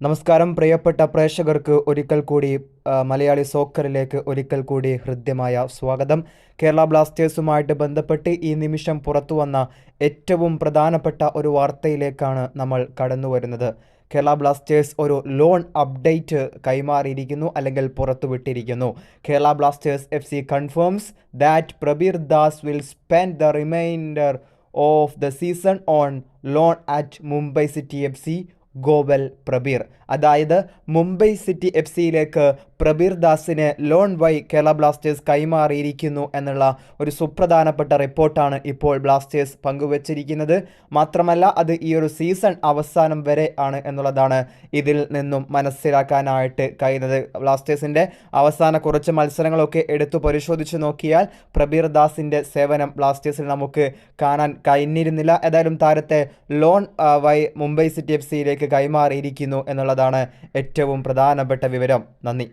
നമസ്കാരം. പ്രിയപ്പെട്ട പ്രേക്ഷകർക്ക് ഒരിക്കൽ കൂടി മലയാളി സോക്കറിലേക്ക് ഒരിക്കൽ കൂടി ഹൃദ്യമായ സ്വാഗതം. കേരള ബ്ലാസ്റ്റേഴ്സുമായിട്ട് ബന്ധപ്പെട്ട് ഈ നിമിഷം പുറത്തു വന്ന ഏറ്റവും പ്രധാനപ്പെട്ട ഒരു വാർത്തയിലേക്കാണ് നമ്മൾ കടന്നു വരുന്നത്. കേരള ബ്ലാസ്റ്റേഴ്സ് ഒരു ലോൺ അപ്ഡേറ്റ് കൈമാറിയിരിക്കുന്നു അല്ലെങ്കിൽ പുറത്തുവിട്ടിരിക്കുന്നു Kerala Blasters F C confirms that Prabir Das will spend the reminder of the season on loan at Mumbai City F C ഗോവൽ Prabir. അതായത് മുംബൈ സിറ്റി എഫ് സിയിലേക്ക് പ്രബീർ ദാസിന് ലോൺ വൈ കേരള ബ്ലാസ്റ്റേഴ്സ് കൈമാറിയിരിക്കുന്നു എന്നുള്ള ഒരു സുപ്രധാനപ്പെട്ട റിപ്പോർട്ടാണ് ഇപ്പോൾ ബ്ലാസ്റ്റേഴ്സ് പങ്കുവച്ചിരിക്കുന്നത്. മാത്രമല്ല അത് ഈ ഒരു സീസൺ അവസാനം വരെ ആണ് എന്നുള്ളതാണ് ഇതിൽ നിന്നും മനസ്സിലാക്കാനായിട്ട് കഴിയുന്നത്. ബ്ലാസ്റ്റേഴ്സിന്റെ അവസാന കുറച്ച് മത്സരങ്ങളൊക്കെ എടുത്തു പരിശോധിച്ച് നോക്കിയാൽ പ്രബീർ ദാസിന്റെ സേവനം ബ്ലാസ്റ്റേഴ്സിൽ നമുക്ക് കാണാൻ കഴിഞ്ഞിരുന്നില്ല. ഏതായാലും താരത്തെ ലോൺ വൈ മുംബൈ സിറ്റി എഫ് സിയിലേക്ക് കൈമാറിയിരിക്കുന്നു എന്നുള്ളതാണ് ഏറ്റവും പ്രധാനപ്പെട്ട വിവരം. നന്ദി.